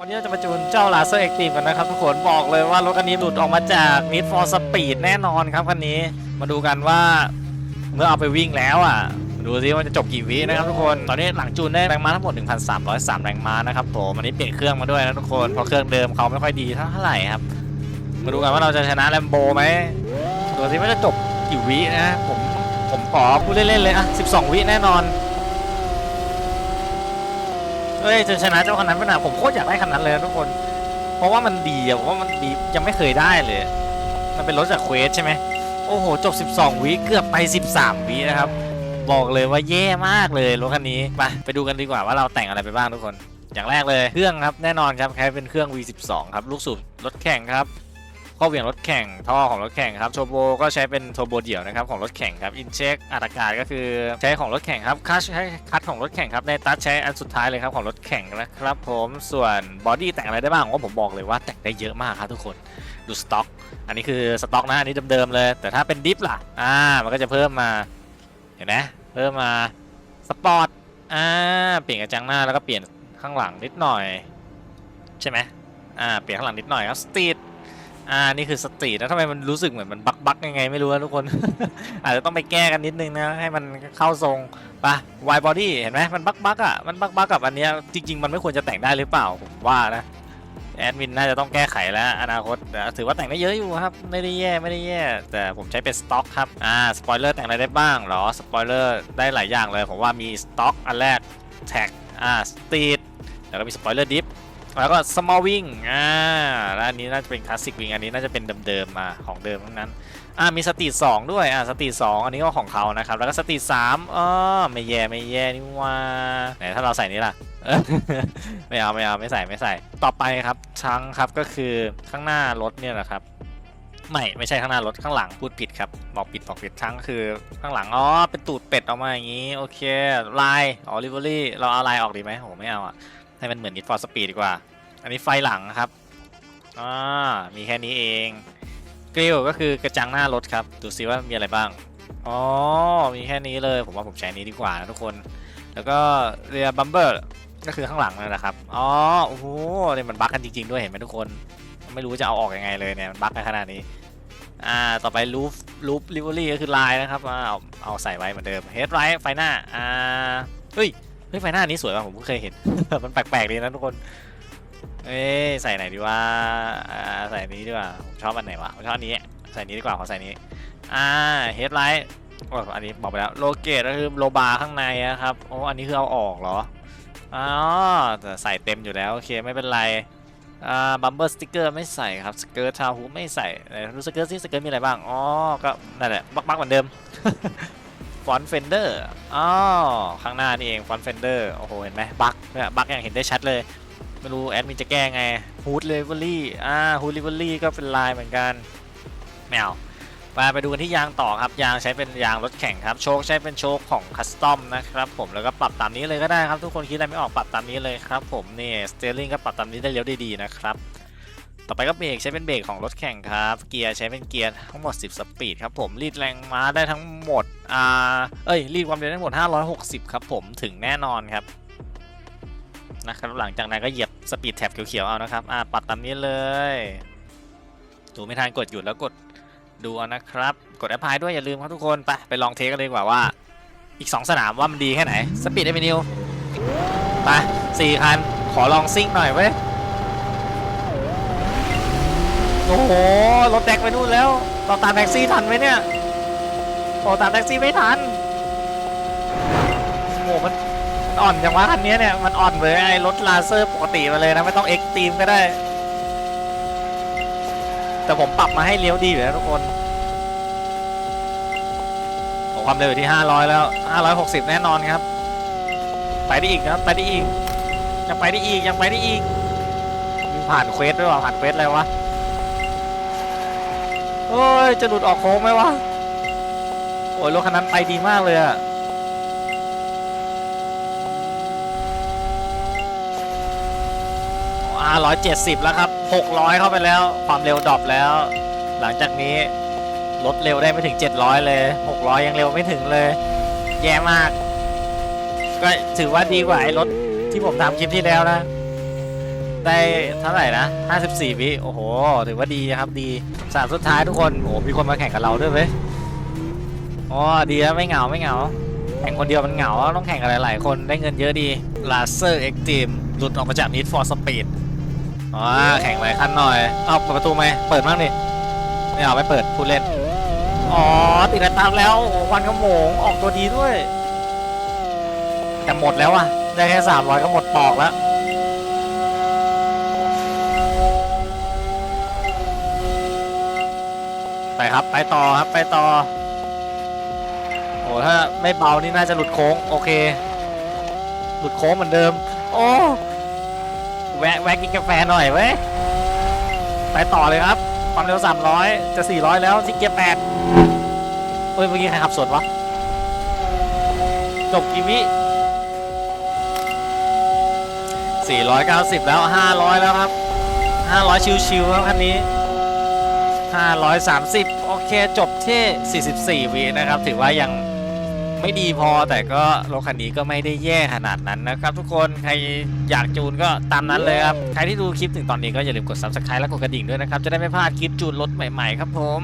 วันนี้เราจะมาจูนเจ้าลาเซอร์เอ็กตีฟกันนะครับทุกคนบอกเลยว่ารถคันนี้หลุดออกมาจาก Need for Speed แน่นอนครับคันนี้มาดูกันว่าเมื่อเอาไปวิ่งแล้วอะ ดูซิว่าจะจบกี่วินะครับทุกคนตอนนี้หลังจูนได้แรงม้าทั้งหมด 1,303 แรงม้านะครับผมอันนี้เปลี่ยนเครื่องมาด้วยนะทุกคนเพราะเครื่องเดิมเขาไม่ค่อยดีเท่าไหร่ครับ มาดูกันว่าเราจะชนะแลมโบไหมดูซิว่าจะจบกี่วินะผมผมขอพูดเล่นๆเลยอะ12 วิแน่นอน เฮ้ยจะชนะเจ้าคันนั้นปะนะผมโคตรอยากได้คันนั้นเลยทุกคน เพราะว่ามันดีอะผมว่ามันดียังไม่เคยได้เลย มันเป็นรถจากเควสใช่ไหมโอ้โห จบ 12 วิเกือบไป 13 วินะครับ บอกเลยว่าแย่มากเลยรถคันนี้ไปไปดูกันดีกว่าว่าเราแต่งอะไรไปบ้างทุกคน อย่างแรกเลยเครื่องครับแน่นอนครับแค่เป็นเครื่อง V12 ครับลูกสูบรถแข่งครับ ข้อเหวี่ยงรถแข่งท่อของรถแข่งครับโชโบก็ใช้เป็นโทโบเดี่ยวนะครับของรถแข่งครับอินเช็คอัดอากาศก็คือใช้ของรถแข่งครับคัชใช้คัดของรถแข่งครับในตัดใช้อันสุดท้ายเลยครับของรถแข่งนะครับผมส่วนบอดี้แต่งอะไรได้บ้างว่าผมบอกเลยว่าแต่งได้เยอะมากครับทุกคนดูสต็อก อันนี้คือสต็อกนะอันนี้เดิมๆเลย แต่ถ้าเป็นดิฟล่ะอ่ามันก็จะเพิ่มมาเห็นไหมเพิ่มมาสปอร์ตอ่าเปลี่ยนกระจังหน้าแล้วก็เปลี่ยนข้างหลังนิดหน่อย ใช่ไหมอ่าเปลี่ยนข้างหลังนิดหน่อยครับสตรีท อ่า นี่คือสตรีทแล้วทำไมมันรู้สึกเหมือนมันบักบักยังไงไม่รู้นะทุกคน อาจจะต้องไปแก้กันนิดนึงนะ ให้มันเข้าทรงปะวายบอดี้เห็นไหมมันบักบักอะ มันบักบักกับอันเนี้ยจริง ๆ มันไม่ควรจะแต่งได้หรือเปล่า ผมว่านะ แอดมินน่าจะต้องแก้ไขแล้ว อนาคตถือว่าแต่งได้เยอะอยู่ครับ ไม่ได้แย่ไม่ได้แย่ แต่ผมใช้เป็นสต็อกครับ อ่า สปอยเลอร์แต่งอะไรได้บ้างเหรอ สปอยเลอร์ได้หลายอย่างเลย ผมว่ามีสต็อกอันแรกแท็ก อ่า สตรีท แล้วก็มีสปอยเลอร์ดิฟ แล้วก็ small wing อ่าแล้วอันนี้น่าจะเป็นคลาสสิกวิงอันนี้น่าจะเป็นเดิมๆมาของเดิมทั้งนั้นอ่ามีสตรีทสองด้วยอ่าสตรีทสองอันนี้ก็ของเขานะครับ แล้วก็สตรีทสามอ๋อไม่แย่ไม่แย่นี่ว่าไหนถ้าเราใส่นี้ล่ะไม่เอาไม่เอาไม่ใส่ไม่ใส่ ต่อไปครับชังครับก็คือข้างหน้ารถเนี่ยนะครับไม่ไม่ใช่ข้างหน้ารถข้างหลังพูดผิดครับบอกผิดบอกผิดชังก็คือข้างหลังอ๋อเป็นตูดเป็ดออกมาอย่างนี้โอเคลายอ๋อลิเวอรี่เราเอาลายออกดีไหมโหไม่เอาอะ ให้มันเหมือน Need for Speed ดีกว่า อันนี้ไฟหลังครับอ่ามีแค่นี้เองกริลก็คือกระจังหน้ารถครับ ดูซิว่ามีอะไรบ้าง อ๋อ มีแค่นี้เลย ผมว่าผมใช้นี้ดีกว่านะทุกคน แล้วก็เรียบัมเบอร์ก็คือข้างหลังนั่นแหละครับ อ๋อ โอ้โหเนี่ยมันบั๊กกันจริง ๆ ด้วยเห็นไหมทุกคน ไม่รู้จะเอาออกยังไงเลยเนี่ยมันบั๊กกันขนาดนี้ อ่า ต่อไปลูฟลูฟลิเวอรี่ก็คือลายนะครับ เอาเอาใส่ไว้เหมือนเดิม เฮดไรท์ไฟหน้า อ่า เฮ้ย เฮ้ยไฟหน้านี้สวยป่ะผมเพิ่งเคยเห็น มันแปลกๆดีนะทุกคน เอ้ยใส่ไหนดีว่าอ่าใส่นี้ดีกว่าผมชอบอันไหนวะผมชอบอันนี้ใส่นี้ดีกว่าขอใส่นี้ อ่าเฮดไลท์โอ้อันนี้บอกไปแล้วโลเกตก็คือโลบาร์ข้างในอะครับโอ้อันนี้คือเอาออกเหรออ๋อแต่ใส่เต็มอยู่แล้ว โอเคไม่เป็นไรอ่าบัมเบอร์สติกเกอร์ไม่ใส่ครับสเกิร์ตทาฮูไม่ใส่ไหนดูสเกิร์ตซิสเกิร์ตมีอะไรบ้างอ๋อก็นั่นแหละบักบักเหมือนเดิม ฟอนเฟนเดอร์อ๋อข้างหน้านี่เองฟอนเฟนเดอร์โอ้โหเห็นไหมบักเนี่ยบักอย่างเห็นได้ชัดเลย ไม่รู้แอดมินจะแก้ไงฮูดเลเวอรี่อ่าฮูดเลเวอรี่ก็เป็นลายเหมือนกันแมวไปไปดูกันที่ยางต่อครับยางใช้เป็นยางรถแข่งครับโชคใช้เป็นโชคของคัสตอมนะครับผมแล้วก็ปรับตามนี้เลยก็ได้ครับทุกคนคิดอะไรไม่ออกปรับตามนี้เลยครับผมนี่สเตอร์ลิงก็ปรับตามนี้ได้เลี้ยวได้ดีนะครับ ต่อไปก็เบรกใช้เป็นเบรกของรถแข่งครับ เกียร์ใช้เป็นเกียร์ทั้งหมด 10 สปีดครับผม รีดแรงม้าได้ทั้งหมด อ่า เอ้ย รีดความเร็วได้ทั้งหมด 560 ครับผม ถึงแน่นอนครับ นะครับหลังจากนั้นก็เหยียบสปีดแท็บเขียวๆ เอานะครับ อ่าปรับตามนี้เลย ดูไม่ทันกดหยุดแล้วกดดูเอานะครับ กดแอปพลายด้วยอย่าลืมครับทุกคน ไปไปลองเทสกันเลยดีกว่าว่า อีก 2 สนามว่ามันดีแค่ไหน สปีดเอเวนิวไปสี่คัน ขอลองซิ่งหน่อยเว้ย โอ้โห รถแดกไปนู่นแล้ว เราตามแท็กซี่ทันไหมเนี่ยโอ้ตามแท็กซี่ไม่ทัน โอ้โหมันมันอ่อนอย่างว่าคันนี้เนี่ย มันอ่อนเลยไอ้รถลาเซอร์ปกติมาเลยนะ ไม่ต้องเอ็กตีมก็ได้ แต่ผมปรับมาให้เลี้ยวดีอยู่แล้วทุกคนโอ้ความเร็วอยู่ที่ 500 แล้ว 560 แน่นอนครับ ไปได้อีกครับ ไปได้อีก ยังไปได้อีก ยังไปได้อีกมีผ่านเควสด้วยวะผ่านเควสอะไรวะ โอ้ย จะหลุดออกโค้งไหมวะ โอ้ยรถคันนั้นไปดีมากเลยอะอ่าร้อยเจ็ดสิบแล้วครับหกร้อยเข้าไปแล้ว ความเร็วดรอปแล้ว หลังจากนี้ลดเร็วได้ไม่ถึง 700 เลย 600 ยังเร็วไม่ถึงเลย แย่มาก ก็ถือว่าดีกว่าไอ้รถที่ผมทำคลิปที่แล้วนะ ได้เท่าไหร่นะ 54 วิโอ้โห ถือว่าดีครับดีสามสุดท้ายทุกคน โอ้โห มีคนมาแข่งกับเราด้วยเว้ยอ๋อดีแล้วไม่เหงาไม่เหงา แข่งคนเดียวมันเหงา ต้องแข่งกับหลาย ๆ คนได้เงินเยอะดี Laser Extreme หลุดออกมาจาก Need for Speed อ๋อแข่งหลายคันหน่อย เอาเปิดประตูไหมเปิดบ้างดิไม่เอาไม่เปิดพูดเล่น อ๋อติดกระตามแล้วโอ้โหควันขโมงออกตัวดีด้วย แต่หมดแล้วอะได้แค่300ก็หมดปอกแล้ว ไปครับ ไปต่อครับ ไปต่อ โอ้ถ้าไม่เบานี่น่าจะหลุดโค้ง โอเค หลุดโค้งเหมือนเดิม โอ้ แวะแวะกินกาแฟหน่อยเว้ย ไปต่อเลยครับ ความเร็ว 300 จะ 400 แล้วที่เกียร์8เฮ้ย เมื่อกี้ใครขับสวนวะ จบกี่วิ490 แล้ว 500 แล้วครับ 500 ชิวๆครับคันนี้ 530 โอเคจบที่ 44วินะครับ ถือว่ายังไม่ดีพอแต่ก็รถคันนี้ก็ไม่ได้แย่ขนาดนั้นนะครับ ทุกคนใครอยากจูนก็ตามนั้นเลยครับ ใครที่ดูคลิปถึงตอนนี้ก็อย่าลืมกด subscribe และกดกระดิ่งด้วยนะครับ จะได้ไม่พลาดคลิปจูนรถใหม่ๆครับผม